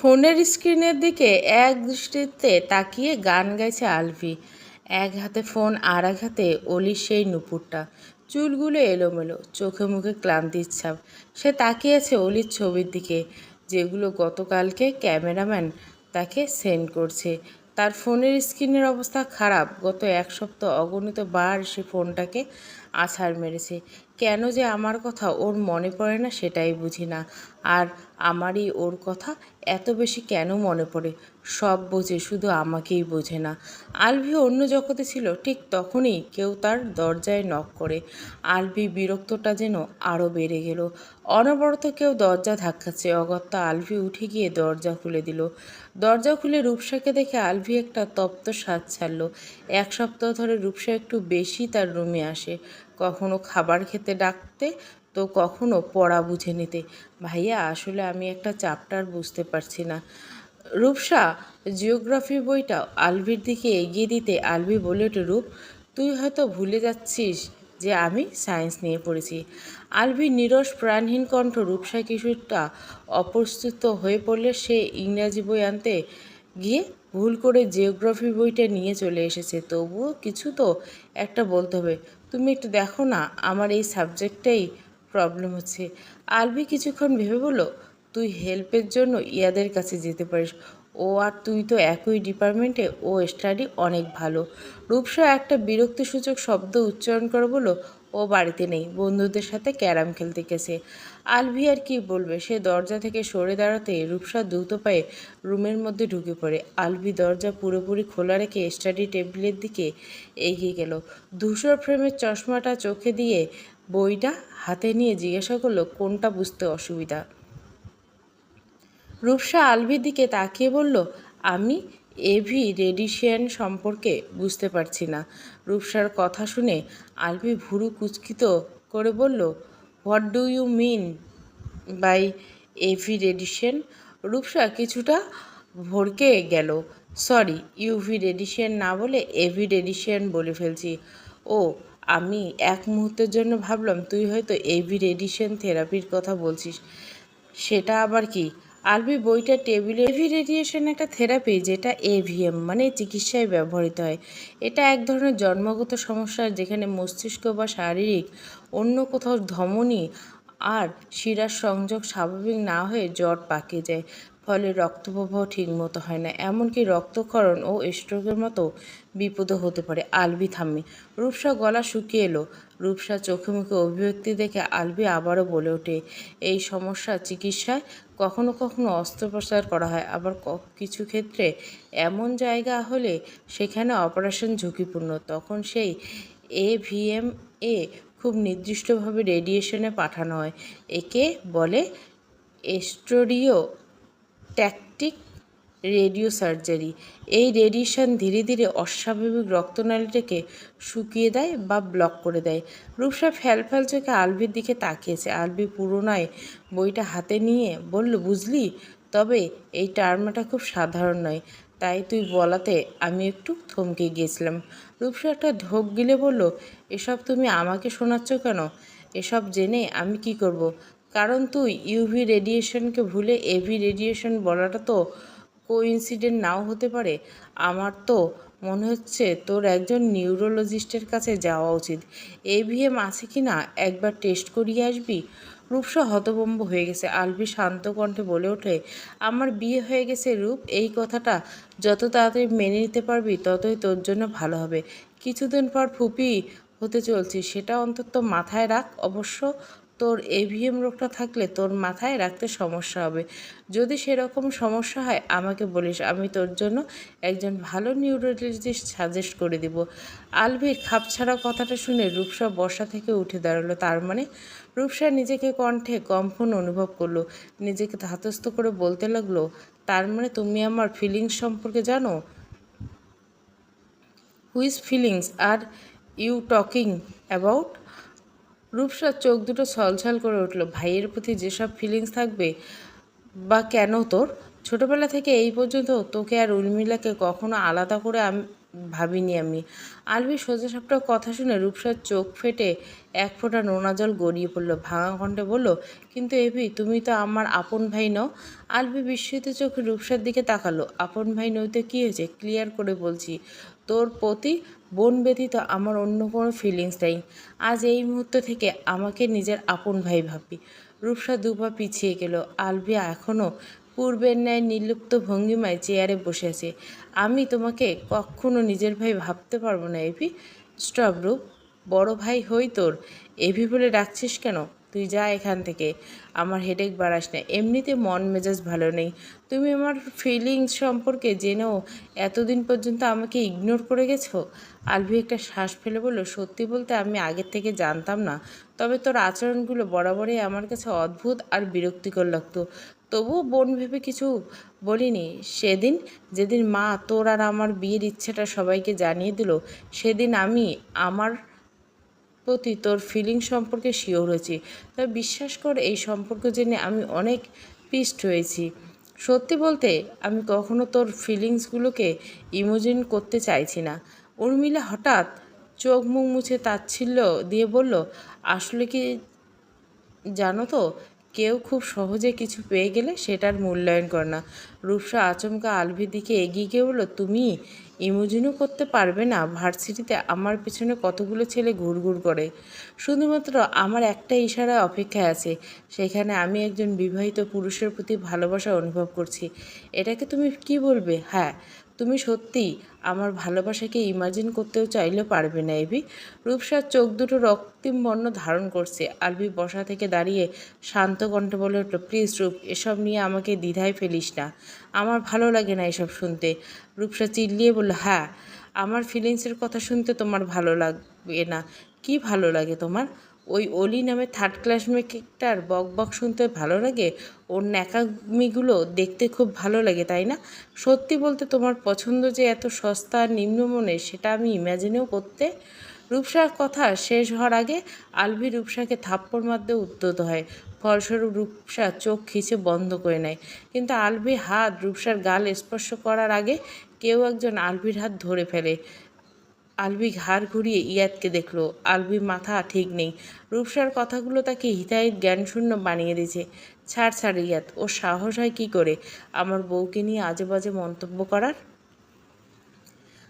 ফোনের স্ক্রিনের দিকে এক দৃষ্টিতে তাকিয়ে গান গাইছে আলভি। এক হাতে ফোন আর এক হাতে অলির সেই নুপুরটা। চুলগুলো এলোমেলো, চোখে মুখে ক্লান্তির ছাপ সে তাকিয়েছে অলির ছবির দিকে, যেগুলো গতকালকে ক্যামেরাম্যান তাকে সেন্ড করছে। তার ফোনের স্ক্রিনের অবস্থা খারাপ। গত এক সপ্তাহ অগণিত বার সে ফোনটাকে আছাড় মেরেছে। কেন যে আমার কথা ওর মনে পড়ে না সেটাই বুঝি না। আর আমারই ওর কথা এত বেশি কেন মনে পড়ে? সব বোঝে, শুধু আমাকেই বোঝে না। আলভি অন্য জগতে ছিল, ঠিক তখনই কেউ তার দরজায় নক করে। আলভি বিরক্তটা যেন আরও বেড়ে গেল। অনবরত কেউ দরজা ধাক্কাচ্ছে। অগত্যা আলভি উঠে গিয়ে দরজা খুলে দিল। দরজা খুলে রূপসাকে দেখে আলভি একটা তপ্ত স্বাদ ছাড়লো। এক সপ্তাহ ধরে রূপসা একটু বেশি তার রুমে আসে। কখনো খাবার খেতে ডাকতে তো কখনো পড়া বুঝে নিতে। ভাইয়া, আসলে আমি একটা চ্যাপ্টার বুঝতে পারছি না। রূপসা, জিওগ্রাফি বইটা আলভির দিকে এগিয়ে দিতে আলভি বলে রূপ, তুই হয়তো ভুলে যাচ্ছিস যে আমি সায়েন্স নিয়ে পড়েছি। আলভির নিরস প্রাণহীন কণ্ঠ রূপসা কিছুটা অপ্রস্তুত হয়ে পড়লে সে ইংরাজি বই আনতে গিয়ে ভুল করে জিওগ্রাফি বইটা নিয়ে চলে এসেছে। তবুও কিছু তো একটা বলতে হবে। তুমি একটু দেখো না, আমার এই সাবজেক্টটাই প্রবলেম হচ্ছে। আলবি কিছুক্ষণ ভেবে বলো তুই হেল্পের জন্য ইয়াদের কাছে যেতে পারিস। ও আর তুই তো একই ডিপার্টমেন্টে, ও স্টাডি অনেক ভালো। রূপসা একটা বিরক্তিসূচক শব্দ উচ্চারণ করে বলো ও বাড়িতে নেই, বন্ধুদের সাথে ক্যারাম খেলতে গেছে। আলভি আর কি বলবে, সে দরজা থেকে সরে দাঁড়াতে রূপসা দ্রুত পায়ে রুমের মধ্যে ঢুকে পড়ে। আলভি দরজা পুরোপুরি খোলা রেখে স্টাডি টেবিলের দিকে এগিয়ে গেল। ধূসর ফ্রেমের চশমাটা চোখে দিয়ে বইটা হাতে নিয়ে জিজ্ঞাসা করল, কোনটা বুঝতে অসুবিধা? রূপসা আলভির দিকে তাকিয়ে বলল, আমি এভি রেডিশিয়ান সম্পর্কে বুঝতে পারছি না। রূপসার কথা শুনে আলভি ভুরু কুচকিত করে বলল what do you mean by every decision? Rupsa কিছুটা ভরকে গেল সরি ইউভি রেডিশিয়ান না বলে এভি রেডিশিয়ান বলে ফেলছি। ও আমি এক মুহূর্তের জন্য ভাবলাম, তুই হয়তো এভি রেডিশন থেরাপির কথা বলছিস। সেটা আবার কি? আলবি, বইটা টেবিলে এভি রেডিয়েশন একটা থেরাপি যেটা এভিএম মানে চিকিৎসায় ব্যবহৃত হয়। এটা এক ধরনের জন্মগত সমস্যা, যেখানে মস্তিষ্ক বা শারীরিক অন্য কোথাও ধমনী আর শিরার সংযোগ স্বাভাবিক না হয়ে জট পাকিয়ে যায়। ফলে রক্তপ্রবাহ ঠিকমতো হয় না। এমনকি রক্তক্ষরণ ও স্ট্রোকের মতো বিপদও হতে পারে। আলবি থামে রূপসা গলা শুকিয়ে এলো। রূপসা চোখে মুখে অভিব্যক্তি দেখে আলবি আবারও বলে ওঠে, এই সমস্যা চিকিৎসায় কখনো কখনো অস্ত্রোপচার করা হয়। আবার কিছু ক্ষেত্রে এমন জায়গা হলে সেখানে অপারেশন ঝুঁকিপূর্ণ। তখন সেই এভিএম এ খুব নির্দিষ্টভাবে রেডিয়েশনে পাঠানো হয়। একে বলে এস্ট্রোডিও ট্যাকটিক রেডিও সার্জারি। এই রেডিয়েশন ধীরে ধীরে অস্বাভাবিক রক্তনালীটাকে শুকিয়ে দেয় বা ব্লক করে দেয়। রূপসা ফ্যালফ্যাল চোখে আলবির দিকে তাকিয়েছে। আলবি পুরোনায় বইটা হাতে নিয়ে বলল, বুঝলি, তবে এই টার্মটা খুব সাধারণ নয়। তাই তুই বলাতে আমি একটু থমকে গিয়েছিলাম। রূপসা একটা ঢোক গিলে বলল, এসব তুমি আমাকে শোনাচ্ছ কেন? এসব জেনে আমি কি করব। কারণ তুই ইউভি রেডিয়েশনকে ভুলে এভি রেডিয়েশন বলাটা তো কোইন্সিডেন্ট নাও হতে পারে। আমার তো মনে হচ্ছে তোর একজন নিউরোলজিস্টের কাছে যাওয়া উচিত। এভিএম আছে কি না? একবার টেস্ট করিয়ে আসবি? রূপসা হতভম্ব হয়ে গেছে। আলবি শান্ত কণ্ঠে বলে ওঠে, আমার বিয়ে হয়ে গেছে রূপ, এই কথাটা যত তাড়াতাড়ি মেনে নিতে পারবি ততই তোর জন্য ভালো হবে। কিছুদিন পর ফুপি হতে চলছি, সেটা অন্তত মাথায় রাখ অবশ্য। তোর এভিএম রোগটা থাকলে তোর মাথায় রাখতে সমস্যা হবে। যদি সেরকম সমস্যা হয়, আমাকে বলিস, আমি তোর জন্য একজন ভালো নিউরোলজিস্ট সাজেস্ট করে দিব। আলভির খাপছাড়া কথাটা শুনে রূপসা বর্ষা থেকে উঠে দাঁড়াল। তার মানে রূপসা নিজেকে কণ্ঠে কম্পন অনুভব করল। নিজেকে ধাতস্থ করে বলতে লাগল, তার মানে তুমি আমার ফিলিংস সম্পর্কে জানো? Whose feelings are you talking about রূপসার চোখ দুটো ছলছল করে উঠল। ভাইয়ের প্রতি যেসব ফিলিংস থাকবে বা কেন তোর? ছোটবেলা থেকে এই পর্যন্ত তোকে আর উর্মিলাকে কখনো আলাদা করে আমি ভাবিনি আমি। আলবি সোজা সাপটা কথা শুনে রূপসার চোখ ফেটে এক ফোঁটা নোনা জল গড়িয়ে পড়ল। ভাঙা কণ্ঠে বলল, কিন্তু এভি তুমি তো আমার আপন ভাই নও। আলবি বিস্মিত চোখে রূপসার দিকে তাকালো। আপন ভাই নইতে কী হয়েছে? ক্লিয়ার করে বলছি। তোর প্রতি বোন ব্যথিত আমার অন্য কোনো ফিলিংস নেই। আজ এই মুহূর্ত থেকে আমাকে নিজের আপন ভাই ভাবি রূপসা দুপা পিছিয়ে গেল। আলবিয়া এখনও পূর্বের ন্যায় নির্লুপ্ত ভঙ্গিমায় চেয়ারে বসে আছে। আমি তোমাকে কখনো নিজের ভাই ভাবতে পারব না, এভি। স্টপ রূপ, বড় ভাই হই তোর। এভি বলে ডাকছিস কেন? তুই যা এখান থেকে। আমার হেডেক বাড়াস না। এমনিতে মন মেজাজ ভালো নেই। তুমি আমার ফিলিংস সম্পর্কে জেনেও এতদিন পর্যন্ত আমাকে ইগনোর করে গেছো? আলভি একটা শ্বাস ফেলে বলল, সত্যি বলতে আমি আগের থেকে জানতাম না। তবে তোর আচরণগুলো বরাবরই আমার কাছে অদ্ভুত আর বিরক্তিকর লাগতো। তবুও বোন ভেবে কিছু বলিনি। সেদিন, যেদিন মা তোর আর আমার বিয়ের ইচ্ছেটা সবাইকে জানিয়ে দিল, সেদিন আমি আমার প্রতি তোর ফিলিং সম্পর্কে শিওর হয়েছি। তবে বিশ্বাস কর, এই সম্পর্ক জেনে আমি অনেক পিস্ট হয়েছি। সত্যি বলতে, আমি কখনো তোর ফিলিংসগুলোকে ইমোজিন করতে চাইছি না। উর্মিলা হঠাৎ চোখ মুখ মুছে তাচ্ছিল্য দিয়ে বলল, আসলে কি জানো তো, কেউ খুব সহজে কিছু পেয়ে গেলে সেটার মূল্যায়ন করে না। রূপসা আচমকা আলভির দিকে এগিয়ে গিয়ে বলল, তুমি ইমোজিনও করতে পারবে না। ভার্সিটিতে আমার পেছনে কতগুলো ছেলে ঘুরঘুর করে। শুধুমাত্র আমার একটা ইশারায় অপেক্ষায় আছে, সেখানে আমি একজন বিবাহিত পুরুষের প্রতি ভালোবাসা অনুভব করছি। এটাকে তুমি কি বলবে? হ্যাঁ তুমি সত্যি আমার ভালোবাসাকে ইমাজিন করতেও চাইলেও পারবে না, এবি। রূপসার চোখ দুটো রক্তিম বর্ণ ধারণ করছে। আলবি বসা থেকে দাঁড়িয়ে শান্ত কণ্ঠে বলে উঠল, প্লিজ রূপ, এসব নিয়ে আমাকে দ্বিধায় ফেলিস না। আমার ভালো লাগে না এসব শুনতে। রূপসা চিল্লিয়ে বলল হ্যাঁ আমার ফিলিংসের কথা শুনতে তোমার ভালো লাগবে না। কি ভালো লাগে তোমার? ওই অলি নামে থার্ড ক্লাস মেকেটার বক বক শুনতে ভালো লাগে? ওর ন্যাকামিগুলো দেখতে খুব ভালো লাগে, তাই না? সত্যি বলতে তোমার পছন্দ যে এত সস্তা নিম্নমনে সেটা আমি ইম্যাজিনেও করতে। রূপসার কথা শেষ হওয়ার আগে আলভি রূপসাকে থাপ্পড় মারতে উদ্যত হয়। ফলস্বরূপ রূপসা চোখ খিচে বন্ধ করে নেয়। কিন্তু আলভি হাত রূপসার গাল স্পর্শ করার আগে কেউ একজন আলভির হাত ধরে ফেলে। আলবি ঘাড় ঘুরিয়ে ইয়াদকে দেখল আলবি মাথা ঠিক নেই। রূপসার কথাগুলো তাকে হিতাহিত জ্ঞানশূন্য বানিয়ে দিয়েছে। ছাড় ছাড় ইয়াদ ও সাহস হয় কী করে? আমার বউকে নিয়ে আজে বাজে মন্তব্য করার?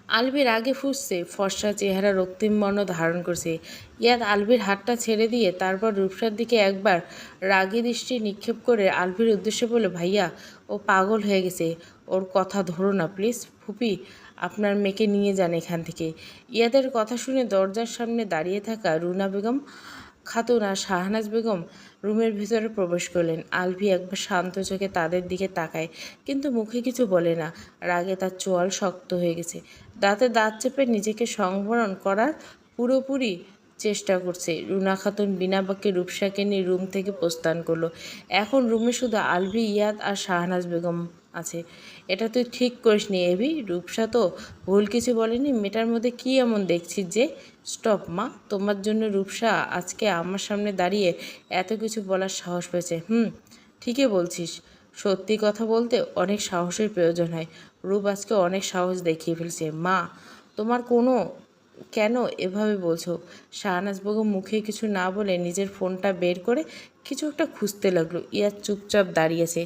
আলবির আগে ফুসছে, ফর্সা চেহারা রক্তিম বর্ণ ধারণ করছে। ইয়াদ আলবির হাতটা ছেড়ে দিয়ে তারপর রূপসার দিকে একবার রাগী দৃষ্টি নিক্ষেপ করে আলবির উদ্দেশ্যে বলে ভাইয়া, ও পাগল হয়ে গেছে। ওর কথা ধরো না, প্লিজ। ফুপি আপনার মেয়েকে নিয়ে যান এখান থেকে। ইয়াদের কথা শুনে দরজার সামনে দাঁড়িয়ে থাকা রুনা বেগম, খাতুন আর শাহনাজ বেগম রুমের ভিতরে প্রবেশ করলেন। আলভি একবার শান্ত চোখে তাদের দিকে তাকায়, কিন্তু মুখে কিছু বলে না। রাগে তার চোয়াল শক্ত হয়ে গেছে। দাঁতে দাঁত চেপে নিজেকে সংবরণ করার পুরোপুরি চেষ্টা করছে। রুনা খাতুন বিনা বাক্যে রূপসাকে নিয়ে রুম থেকে প্রস্থান করল। এখন রুমে শুধু আলভি, ইয়াদ আর শাহনাজ বেগম। আছে। এটা তুই ঠিক করিস নি, এবি। রূপসা তো ভুল কিছু বলেনি। মেয়েটার মধ্যে কি এমন দেখছিস যে, স্টপ মা, তোমার জন্য রূপসা আজকে আমার সামনে দাঁড়িয়ে এত কিছু বলার সাহস পেয়েছে। হুম, ঠিকই বলছিস। সত্যি কথা বলতে অনেক সাহসের প্রয়োজন হয়। রূপ আজকে অনেক সাহস দেখিয়ে ফেলছে। মা, তোমার কোনো কেন এভাবে বলছো? শাহনাজ বেগম মুখে কিছু না বলে নিজের ফোনটা বের করে কিছু একটা খুঁজতে লাগল। ইয়াদ চুপচাপ দাঁড়িয়েছে।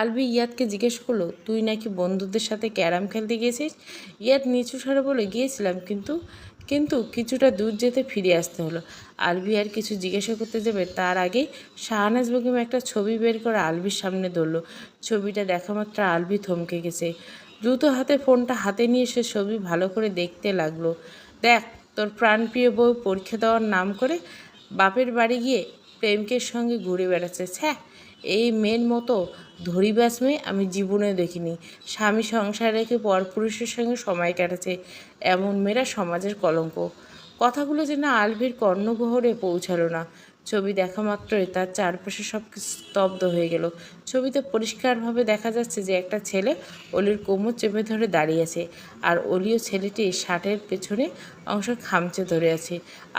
আলবি ইয়াদকে জিজ্ঞেস করল, তুই নাকি বন্ধুদের সাথে ক্যারাম খেলতে গিয়েছিস? ইয়াদ নিচু স্বরে বলে, গিয়েছিলাম, কিন্তু কিন্তু কিছুটা দূর যেতে ফিরে আসতে হলো। আলবি আর কিছু জিজ্ঞাসা করতে যাবে তার আগেই শাহনাজ বেগম একটা ছবি বের করে আলবির সামনে ধরলো। ছবিটা দেখা মাত্র আলবি থমকে গেছে। দ্রুত হাতে ফোনটা হাতে নিয়ে সে ছবি ভালো করে দেখতে লাগল। দেখ, তোর প্রাণপ্রিয় বউ পরীক্ষা দেওয়ার নাম করে বাপের বাড়ি গিয়ে প্রেমকের সঙ্গে ঘুরে বেড়াচ্ছে। হ্যাঁ এই মেয়ের মতো ধরিবাস মেয়ে আমি জীবনে দেখিনি। স্বামী সংসার রেখে পরপুরুষের সঙ্গে সময় কাটাচ্ছে। এমন মেয়েরা সমাজের কলঙ্ক। কথাগুলো যেন আলভির কর্ণগহরে পৌঁছালো না। ছবি দেখা মাত্রই তার চারপাশে সব কিছু স্তব্ধ হয়ে গেল। ছবিতে পরিষ্কারভাবে দেখা যাচ্ছে যে একটা ছেলে অলির কোমর চেপে ধরে দাঁড়িয়ে আছে আর অলিও ছেলেটি শার্টের পেছনে অংশ খামচে ধরে আছে।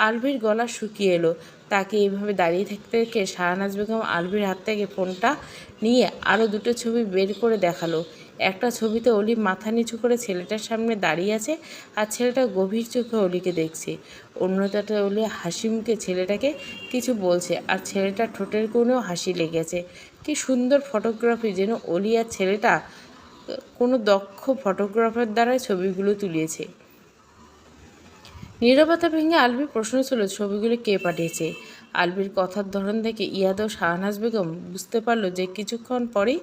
আলভির গলা শুকিয়ে এলো। তাকে এইভাবে দাঁড়িয়ে থাকতে দেখে শাহনাজ বেগম আলভির হাত থেকে ফোনটা নিয়ে আরও দুটো ছবি বের করে দেখাল। একটা ছবিতে অলি মাথা নিচু করে ছেলেটার সামনে দাঁড়িয়ে আছে আর ছেলেটা গভীর চোখে অলিকে দেখছে। অন্যটাতে অলি হাসি মুখে ছেলেটাকে কিছু বলছে আর ছেলেটার ঠোঁটের কোণেও হাসি লেগেছে। কি সুন্দর ফটোগ্রাফি যেন অলি আর ছেলেটা কোনো দক্ষ ফটোগ্রাফার দ্বারাই ছবিগুলো তুলিয়েছে নীরবতা ভেঙে আলবির প্রশ্ন ছিল ছবিগুলো কে পাঠিয়েছে? আলবির কথার ধরন দেখে ইয়াদ ও শাহনাজ বেগম বুঝতে পারল যে কিছুক্ষণ পরেই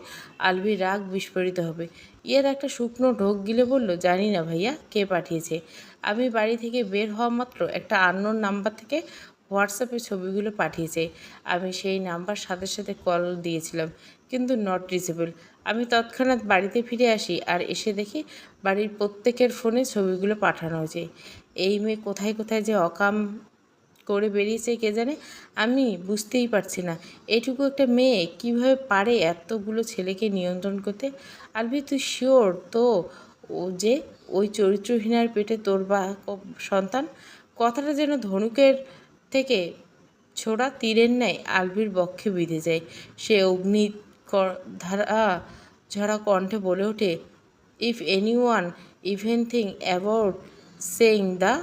আলবির রাগ বিস্ফোরিত হবে। ইয়াদ একটা শুকনো ঢোক গিলে বলল, জানি না ভাইয়া, কে পাঠিয়েছে? আমি বাড়ি থেকে বের হওয়া মাত্র একটা আননোন নাম্বার থেকে হোয়াটসঅ্যাপে ছবিগুলো পাঠিয়েছে। আমি সেই নাম্বার সাথে সাথে কল দিয়েছিলাম, কিন্তু নট রিচেবল আমি তৎক্ষণাৎ বাড়িতে ফিরে আসি আর এসে দেখি বাড়ির প্রত্যেকের ফোনে ছবিগুলো পাঠানো হয়েছে। এই মেয়ে কোথায় কোথায় যে অকাম করে বেরিয়েছে কে জানে, আমি বুঝতেই পারছি না। এটুকু একটা মেয়ে কীভাবে পারে এতগুলো ছেলেকে নিয়ন্ত্রণ করতে? আলবি তুই শিওর তো ও যে ওই চরিত্রহীনার পেটে তোর বা সন্তান? কথাটা যেন ধনুকের থেকে ছোড়া তীরের ন্যায় আলবির বক্ষে বিঁধে যায়। সে অগ্নি ধারা ঝরা কণ্ঠে বলে ওঠে if anyone even think about saying the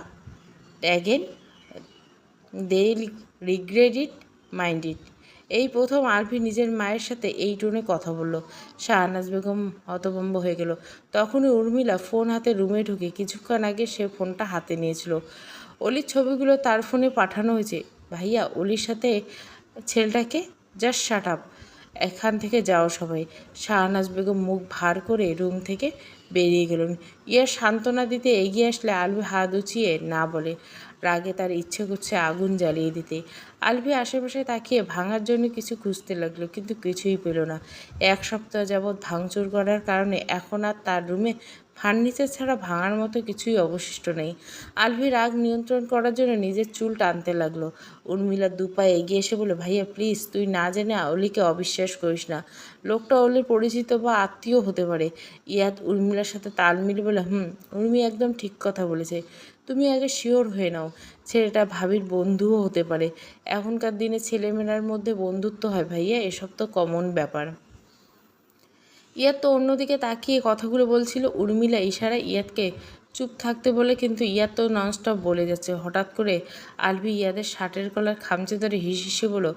again they regret it mind it এই প্রথম আরভি নিজের মায়ের সাথে এই টোনে কথা বলল। শাহনাজ বেগম হতভম্ব হয়ে গেল। তখনই উর্মিলা ফোন হাতে রুমে ঢুকে কিছুক্ষণ আগে সে ফোনটা হাতে নিয়েছিল। অলির ছবিগুলো তার ফোনে পাঠানো হয়েছে। ভাইয়া, অলির সাথে ছেলেটাকে জাস্ট শাট আপ এখান থেকে যাও সবাই। শাহনাজ বেগম মুখ ভার করে রুম থেকে বেরিয়ে গেলেন। ইয়ার সান্ত্বনা দিতে এগিয়ে আসলে আলবি হাত উঁচিয়ে না বলে রাগে তার ইচ্ছে করছে আগুন জ্বালিয়ে দিতে। আলভি আশেপাশে তাকিয়ে ভাঙার জন্য কিছু খুঁজতে লাগল, কিন্তু কিছুই পেল না। এক সপ্তাহ যাবৎ ভাঙচুর করার কারণে এখন আর তার রুমে ফার্নিচার ছাড়া ভাঙার মতো কিছুই অবশিষ্ট নেই। আলভি রাগ নিয়ন্ত্রণ করার জন্য নিজের চুল টানতে লাগল। উর্মিলা দুপায়ে এগিয়ে এসে বলে ভাইয়া প্লিজ তুই না জেনে অলিকে অবিশ্বাস করিস না। লোকটা অলির পরিচিত বা আত্মীয় হতে পারে। ইয়াত উর্মিলার সাথে তাল মিলে বলে হুম, উর্মি একদম ঠিক কথা বলেছে। তুমি আগে শিওর হয়ে নাও, ছেলেটা ভাবির বন্ধুও হতে পারে। এখনকার দিনে ছেলেমেয়েরার মধ্যে বন্ধুত্ব হয় ভাইয়া, এসব তো কমন ব্যাপার। ইয়াদ তো অন্যদিকে তাকিয়ে কথাগুলো বলছিল উর্মিলা ইশারা ইয়াদকে চুপ থাকতে বলে কিন্তু ইয়াদ তো ননস্টপ বলে যাচ্ছে। হঠাৎ করে আলবি ইয়াদের শার্টের কলার খামচে ধরে হিস বলো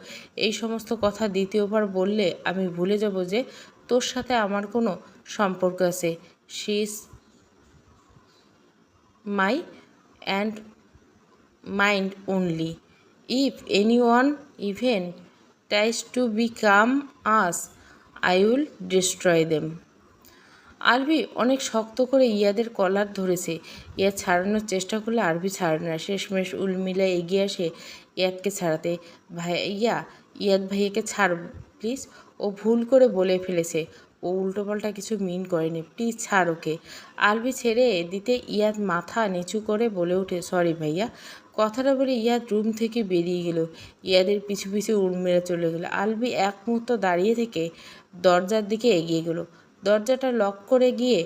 এই সমস্ত কথা দ্বিতীয়বার বললে আমি ভুলে যাব যে তোর সাথে আমার কোনো সম্পর্ক আছে। Is mine and mine only if anyone even tries to become us I will destroy them আরবি অনেক শক্ত করে ইয়াদের কলার ধরেছে। ইয়াদ ছাড়ানোর চেষ্টা করলে আরবি ছাড়ে না। শেষমেশ উলমিলা এগিয়ে আসে ইয়াদকে ছাড়াতে। ভাইয়া, ইয়াদ ভাইয়াকে ছাড় প্লিজ ও ভুল করে বলে ফেলেছে। ও উল্টোপাল্টা কিছু মিন করেনি। প্লিজ ছাড় ওকে। আলবি ছেড়ে দিতে ইয়াদ মাথা নিচু করে বলে ওঠে সরি ভাইয়া। কথাটা বলে ইয়াদ রুম থেকে বেরিয়ে গেল। ইয়াদের পিছু পিছু উর্মিলা চলে গেল। আলবি এক মুহূর্ত দাঁড়িয়ে থেকে দরজার দিকে এগিয়ে গেল। দরজাটা লক করে গিয়ে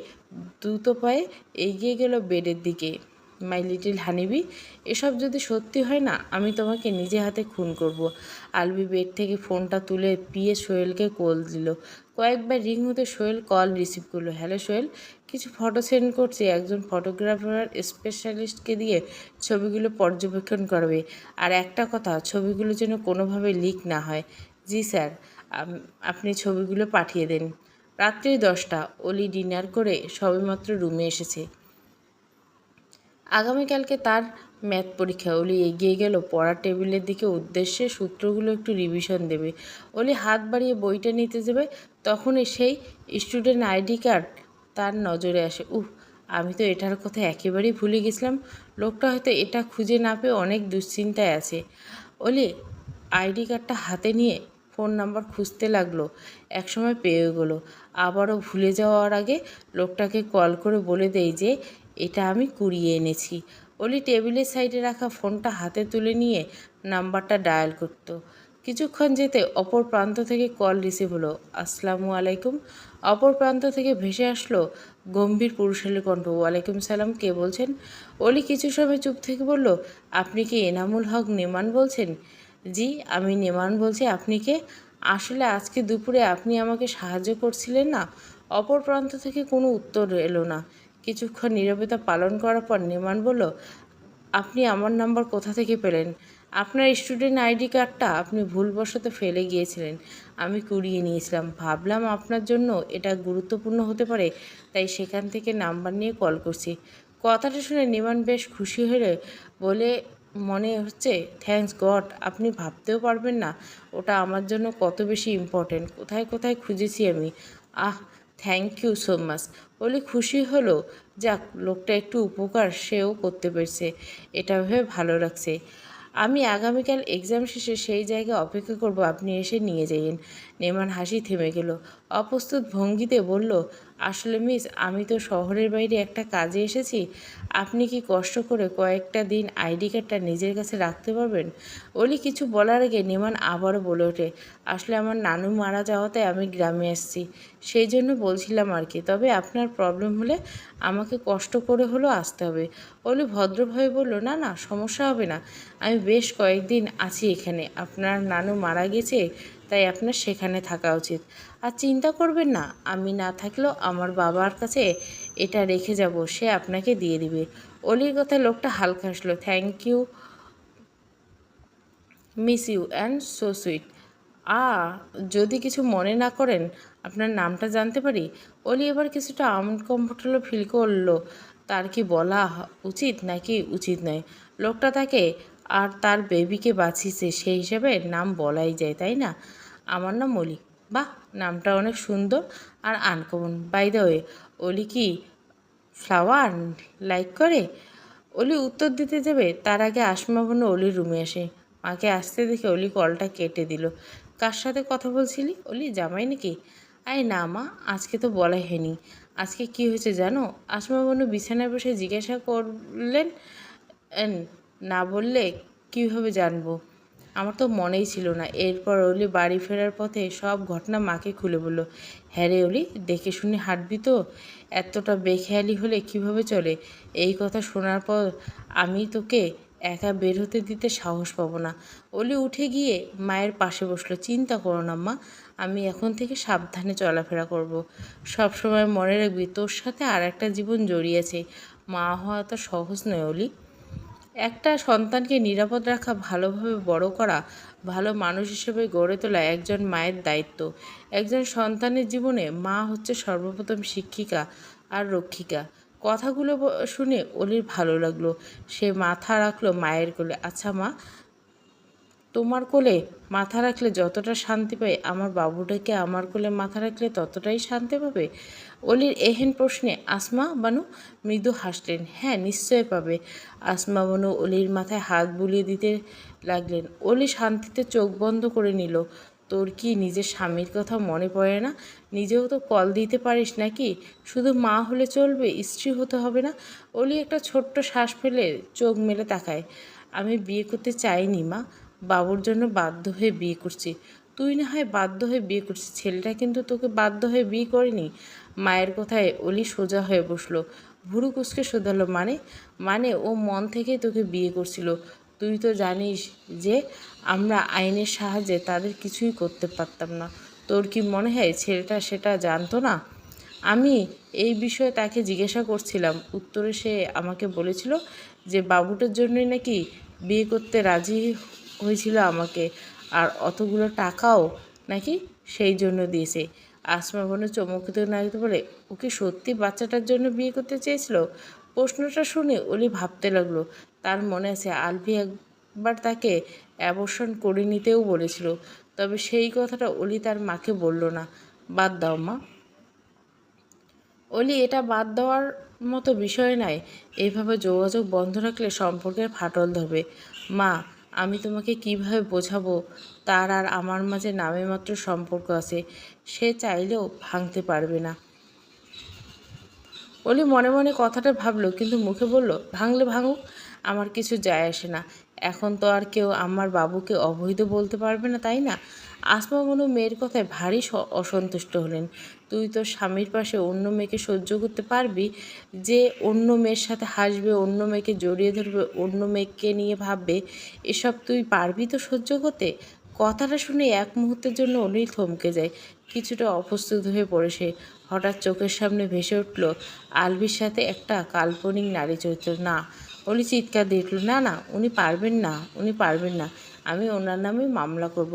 দ্রুত পায়ে এগিয়ে গেল বেডের দিকে। মাই লিটিল হানিবি, এসব যদি সত্যি হয় না, আমি তোমাকে নিজে হাতে খুন করব। আলবি বেড থেকে ফোনটা তুলে পিয়ে সোহেলকে কল দিল। কয়েকবার রিং হতে সোহেল কল রিসিভ করল। হ্যালো সোহেল, কিছু ফটো সেন্ড করছে। একজন ফটোগ্রাফার স্পেশালিস্টকে দিয়ে ছবিগুলো পর্যবেক্ষণ করবে। আর একটা কথা, ছবিগুলো যেন কোনোভাবে লিক না হয়। জি স্যার আপনি ছবিগুলো পাঠিয়ে দেন। রাত্রি দশটা, অলি ডিনার করে সবেমাত্র রুমে এসেছে। আগামীকালকে তার ম্যাথ পরীক্ষা। অলি এগিয়ে গেল পড়ার টেবিলের দিকে উদ্দেশ্যে সূত্রগুলো একটু রিভিশন দেবে। অলি হাত বাড়িয়ে বইটা নিতে যাবে, তখনই সেই স্টুডেন্ট আইডি কার্ড তার নজরে আসে। উহ আমি তো এটার কথা একেবারেই ভুলে গেছিলাম। লোকটা হয়তো এটা খুঁজে না পেয়ে অনেক দুশ্চিন্তায় আছে। অলি আইডি কার্ডটা হাতে নিয়ে ফোন নাম্বার খুঁজতে লাগল। একসময় পেয়ে গেলো। আবারও ভুলে যাওয়ার আগে লোকটাকে কল করে বলে দেয় যে এটা আমি কুড়িয়ে এনেছি। অলি টেবিলের সাইডে রাখা ফোনটা হাতে তুলে নিয়ে নাম্বারটা ডায়াল করত। কিছুক্ষণ যেতে অপর প্রান্ত থেকে কল রিসিভ হলো। আসসালামু আলাইকুম। অপর প্রান্ত থেকে ভেসে আসলো গম্ভীর পুরুষের কণ্ঠ। ওয়ালাইকুম সালাম, কে বলছেন? অলি কিছু সময় চুপ থেকে বলল, আপনি কি এনামুল হক নেমান বলছেন? জি, আমি নেমান বলছি। আপনি কে? আসলে আজকে দুপুরে আপনি আমাকে সাহায্য করছিলেন না। অপর প্রান্ত থেকে কোনো উত্তর এলো না। কিছুক্ষণ নীরবতা পালন করার পর নেমান বলল, আপনি আমার নাম্বার কোথা থেকে পেলেন? আপনার স্টুডেন্ট আইডি কার্ডটা আপনি ভুলবশত ফেলে গিয়েছিলেন। আমি কুড়িয়ে নিয়েছিলাম। ভাবলাম আপনার জন্য এটা গুরুত্বপূর্ণ হতে পারে, তাই সেখান থেকে নাম্বার নিয়ে কল করছি। কথাটা শুনে নিমান বেশ খুশি হলে, বলে মনে হচ্ছে থ্যাংকস গড, আপনি ভাবতেও পারবেন না, ওটা আমার জন্য কত বেশি ইম্পর্টেন্ট। কোথায় কোথায় খুঁজেছি আমি? Ah thank you so much. বলে খুশি হলো, যাক, লোকটা একটু উপকার সেও করতে পেরেছে, এটা ভেবে ভালো লাগছে। আমি আগামীকাল এক্সাম শেষে সেই জায়গায় অপেক্ষা করব, আপনি এসে নিয়ে যাইয়েন। নেমান হাসি থেমে গেল। অপ্রস্তুত ভঙ্গিতে বলল আসলে মিস, আমি তো শহরের বাইরে একটা কাজে এসেছি। আপনি কি কষ্ট করে কয়েকটা দিন আইডি কার্ডটা নিজের কাছে রাখতে পারবেন? অলি কিছু বলার আগে নেমান আবারও বলে ওঠে, আসলে আমার নানু মারা যাওয়াতে আমি গ্রামে আসছি সেই জন্য বলছিলাম আর কি, তবে আপনার প্রবলেম হলে আমাকে কষ্ট করে হলেও আসতে হবে। অলি ভদ্রভাবে বলল, না না, সমস্যা হবে না। আমি বেশ কয়েকদিন আছি এখানে। আপনার নানু মারা গেছে, তাই আপনার সেখানে থাকা উচিত। আর চিন্তা করবেন না, আমি না থাকলেও আমার বাবার কাছে এটা রেখে যাব, সে আপনাকে দিয়ে দিবে। অলির কথায় লোকটা হালকা হাসলো thank you miss you and so sweet uh, যদি কিছু মনে না করেন, আপনার নামটা জানতে পারি? অলি এবার কিছুটা আনকমফোর্টেবল ফিল করল, তার কি বলা উচিত নাকি উচিত নয়? লোকটা তাকে, আর তার বেবিকে বাঁচিয়েছে, সেই হিসাবে নাম বলাই যায়, তাই না? আমার নাম অলি। বাহ, নামটা অনেক সুন্দর আর uncommon by the way Oli কি ফ্লাওয়ার লাইক করে? অলি উত্তর দিতে যাবে, তার আগে আসমা বনু রুমে আসে। মাকে আসতে দেখে অলি কলটা কেটে দিল। কার সাথে কথা বলছিলি? অলি, জামাই নাকি? আয় না মা, আজকে তো বলাই হয়নি। আজকে কি হয়েছে জানো? আসমা বনু বিছানায় বসে জিজ্ঞাসা করলেন না বললে কীভাবে জানব? আমার তো মনেই ছিল না। এরপর অলি বাড়ি ফেরার পথে সব ঘটনা মাকে খুলে বলল হ্যাঁ রে অলি, দেখে শুনে হাঁটবি তো। এতটা বেখেয়ালি হলে কীভাবে চলে? এই কথা শোনার পর আমি তোকে একা বের হতে দিতে সাহস পাবো না। অলি উঠে গিয়ে মায়ের পাশে বসল, চিন্তা করো না মা, আমি এখন থেকে সাবধানে চলাফেরা করব। সব সময় মনে রাখবি তোর সাথে আর একটা জীবন জড়িয়েছে মা হওয়া তো সহজ নয় অলি। একটা সন্তানকে নিরাপদ রাখা, ভালোভাবে বড় করা, ভালো মানুষ হিসেবে গড়ে তোলা একজন মায়ের দায়িত্ব। একজন সন্তানের জীবনে মা হচ্ছে সর্বপ্রথম শিক্ষিকা আর রক্ষিকা। কথাগুলো শুনে অলির ভালো লাগল। সে মাথা রাখল মায়ের কোলে আচ্ছা মা, তোমার কোলে মাথা রাখলে যতটা শান্তি পাই, আমার বাবুটাকে আমার কোলে মাথা রাখলে ততটাই শান্তি পাবে? অলির এহেন প্রশ্নে আসমা বানু মৃদু হাসলেন। হ্যাঁ নিশ্চয় পাবে। আসমা বানু অলির মাথায় হাত বুলিয়ে দিতে লাগলেন। অলি শান্তিতে চোখ বন্ধ করে নিল। তোর কি নিজের স্বামীর কথা মনে পড়ে না? নিজেও তো কল দিতে পারিস নাকি? শুধু মা হলে চলবে, স্ত্রী হতে হবে না? অলি একটা ছোট্ট শ্বাস ফেলে চোখ মেলে তাকায়। আমি বিয়ে করতে চাইনি, মা। বাবুর জন্য বাধ্য হয়ে বিয়ে করছি। তুই না হয় বাধ্য হয়ে বিয়ে করছিস। ছেলেটা কিন্তু তোকে বাধ্য হয়ে বিয়ে করেনি। মায়ের কথায় অলি সোজা হয়ে বসল। ভুরু কুচকে শোধালো মানে মানে ও মন থেকেই তোকে বিয়ে করছিল। তুই তো জানিস যে আমরা আইনের সাহায্যে তাদের কিছুই করতে পারতাম না। তোর কি মনে হয় ছেলেটা সেটা জানতো না? আমি এই বিষয়ে তাকে জিজ্ঞাসা করছিলাম। উত্তরে সে আমাকে বলেছিল যে বাবুটার জন্যই নাকি বিয়ে করতে রাজি হয়েছিল আমাকে। আর অতগুলো টাকাও নাকি সেই জন্য দিয়েছে। আসমা বনে চমকিত নাগিত বলে। ও কি সত্যি বাচ্চাটার জন্য বিয়ে করতে চেয়েছিল? প্রশ্নটা শুনে অলি ভাবতে লাগল। তার মনে আছে, আলভি একবার তাকে অ্যাবর্ষণ করে নিতেও বলেছিল। তবে সেই কথাটা অলি তার মাকে বলল না। বাদ দাও মা। অলি এটা বাদ দেওয়ার মতো বিষয় নয় এইভাবে যোগাযোগ বন্ধ রাখলে সম্পর্কের ফাটল ধরবে। মা আমি তোমাকে কীভাবে বোঝাবো? তার আর আমার মাঝে নামে মাত্র সম্পর্ক আছে। সে চাইলেও ভাঙতে পারবে না। অলি মনে মনে কথাটা ভাবলো, কিন্তু মুখে বলল, ভাঙলে ভাঙুক, আমার কিছু যায় আসে না। এখন তো আর কেউ আমার বাবুকে অবৈধ বলতে পারবে না, তাই না? আসমা মনু মেয়ের কথায় ভারী অসন্তুষ্ট হলেন। তুই তোর স্বামীর পাশে অন্য মেয়েকে সহ্য করতে পারবি, যে অন্য মেয়ের সাথে হাসবে, অন্য মেয়েকে জড়িয়ে ধরবে, অন্য মেয়েকে নিয়ে ভাববে, এসব তুই পারবি তো সহ্য করতে? কথাটা শুনে এক মুহূর্তের জন্য অনিল থমকে যায়। কিছুটা অপ্রস্তুত হয়ে পড়ে সে। হঠাৎ চোখের সামনে ভেসে উঠল আলবির সাথে একটা কাল্পনিক নারী চরিত্র। না। উনি চিৎকার দিয়ে উঠল, না না, উনি পারবেন না, উনি পারবেন না, আমি ওনার নামে মামলা করব।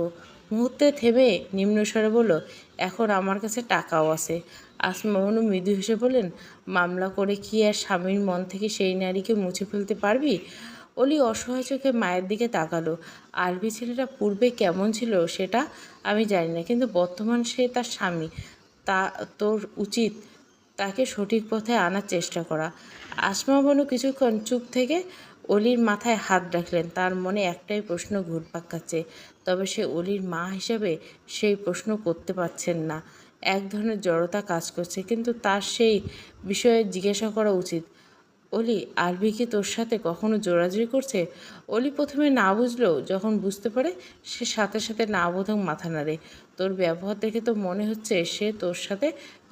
মুহূর্তে থেমে নিম্নস্বরে বলল, এখন আমার কাছে টাকাও আছে। আসমামনু মৃদু হেসে বললেন, মামলা করে কি আর স্বামীর মন থেকে সেই নারীকে মুছে ফেলতে পারবি? অলি অসহায় চোখে মায়ের দিকে তাকালো। আরবি ছেলেটা পূর্বে কেমন ছিল সেটা আমি জানি না, কিন্তু বর্তমান সে তার স্বামী। তা তোর উচিত তাকে সঠিক পথে আনার চেষ্টা করা। আসমা বনু কিছুক্ষণ চুপ থেকে অলির মাথায় হাত রাখলেন। তার মনে একটাই প্রশ্ন ঘুরপাক খাচ্ছে তবে সে অলির মা হিসেবে সেই প্রশ্ন করতে পারছেন না। এক ধরনের জড়তা কাজ করছে, কিন্তু তার সেই বিষয়ে জিজ্ঞাসা করা উচিত। অলি, আরবি কি তোর সাথে কখনো জোরাজুরি করছে? অলি প্রথমে না বুঝলেও যখন বুঝতে পারে, সে সাথে সাথে না বোধক মাথা নাড়ে। তোর ব্যবহার দেখে তো মনে হচ্ছে সে তোর সাথে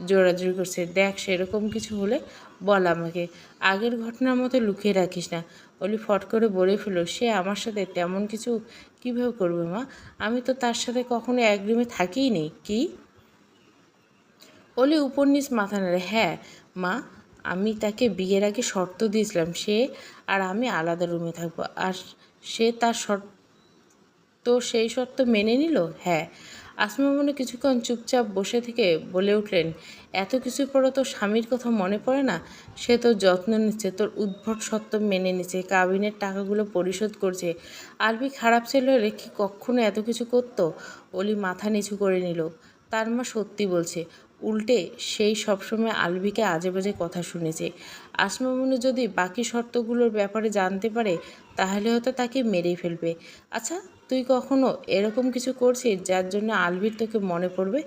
জোরাজুরি করছে। দেখ, সেরকম কিছু হলে বল আমাকে, আগের ঘটনার মতো লুকিয়ে রাখিস না। অলি ফট করে বলে ফেলো সে আমার সাথে তেমন কিছু কীভাবে করবে মা? আমি তো তার সাথে কখনো এক রুমে থাকিই নেই কি? অলি উপর নিচ মাথা নাড়ে হ্যাঁ মা, আমি তাকে বিয়ের আগে শর্ত দিয়েছিলাম, সে আর আমি আলাদা রুমে থাকব। আর সে তার শর্ত সেই শর্ত মেনে নিল? হ্যাঁ আসমা মনে কিছুক্ষণ চুপচাপ বসে থেকে বলে উঠলেন, এত কিছুর পরও তোর স্বামীর কথা মনে পড়ে না? সে তোর যত্ন নিচ্ছে, তোর উদ্ভট সত্য মেনে নিচ্ছে, কাবিনের টাকাগুলো পরিশোধ করছে। আরবি খারাপ ছেলে হলে কি কখনো এত কিছু করতো? অলি মাথা নিচু করে নিল। তার মা সত্যি বলছে, উল্টে সেই সবসময় আলবিকে আজে বাজে কথা শুনেছে। আসমা যদি বাকি শর্তগুলোর ব্যাপারে জানতে পারে, তাহলে হয়তো তাকে মেরেই ফেলবে। আচ্ছা তুই কখনো এরকম কিছু করছিস যার জন্য আলবির তোকে মনে পড়বে?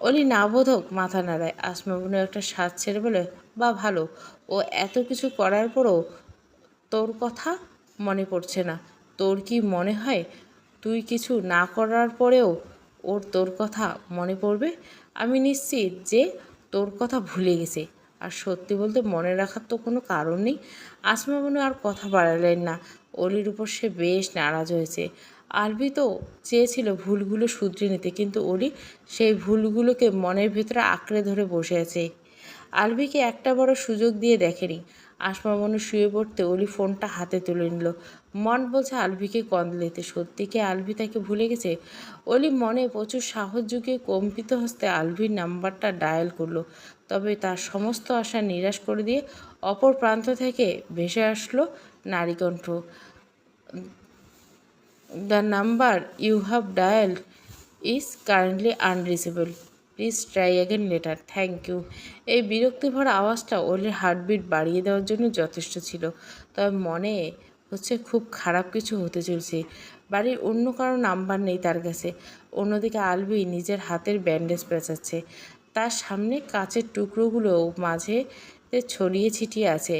অলি না বোধক মাথা নাড়ায়। আসমা মনে একটা স্বাদ ছেড়ে বলে, বা, ভালো। ও এত কিছু করার পরও তোর কথা মনে পড়ছে না। তোর কি মনে হয় তুই কিছু না করার পরেও ওর তোর কথা মনে পড়বে? আমি নিশ্চিত যে তোর কথা ভুলে গেছে। আর সত্যি বলতে মনে রাখার তো কোনো কারণ নেই। আসমা মনে আর কথা বাড়ালেন না। অলির উপর সে বেশ নারাজ হয়েছে। আলবি তো চেয়েছিল ভুলগুলো শুধরে নিতে, কিন্তু অলি সেই ভুলগুলোকে মনের ভেতরে আঁকড়ে ধরে বসে আছে। আলবিকে একটা বড় সুযোগ দিয়ে দেখেনি। আসমা মনে শুয়ে পড়তে অলি ফোনটা হাতে তুলে নিল। মন বলছে আলভিকে কন্দলেতে সত্যি কি আলভি তাকে ভুলে গেছে? অলি মনে প্রচুর সাহস যুগে কম্পিত হস্তে আলভির নাম্বারটা ডায়াল করল। তবে তার সমস্ত আশা নিরাশ করে দিয়ে অপর প্রান্ত থেকে ভেসে আসলো নারীকণ্ঠ the number you have dialed is currently unreachable please try again later thank you এই বিরক্তি ভরা আওয়াজটা ওলের হার্টবিট বাড়িয়ে দেওয়ার জন্য যথেষ্ট ছিল। তবে মনে হচ্ছে খুব খারাপ কিছু হতে চলছে। বাড়ির অন্য কারও নাম্বার নেই তার কাছে। অন্যদিকে আলবি নিজের হাতের ব্যান্ডেজ পেঁচাচ্ছে। তার সামনে কাচের টুকরোগুলো মাঝে ছড়িয়ে ছিটিয়ে আছে।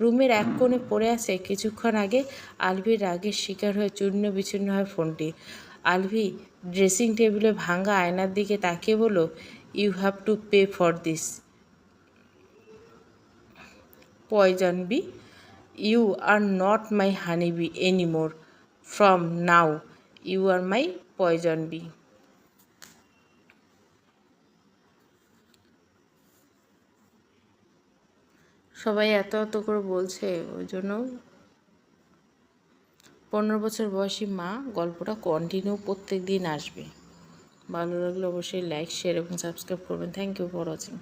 রুমের এক কোণে পড়ে আছে। কিছুক্ষণ আগে আলভির রাগের শিকার হয়ে চূর্ণ বিচূর্ণ হয় ফোনটি। আলভি ড্রেসিং টেবিলে ভাঙা আয়নার দিকে তাকিয়ে বলো you have to pay for this poison bee you are not my honey bee anymore from now you are my poison bee সবাই এত এত করে বলছে, ওই জন্য পনেরো বছর বয়সী মা গল্পটা কন্টিনিউ প্রত্যেক দিন আসবে। ভালো লাগলে অবশ্যই লাইক শেয়ার এবং সাবস্ক্রাইব করবেন। Thank you for watching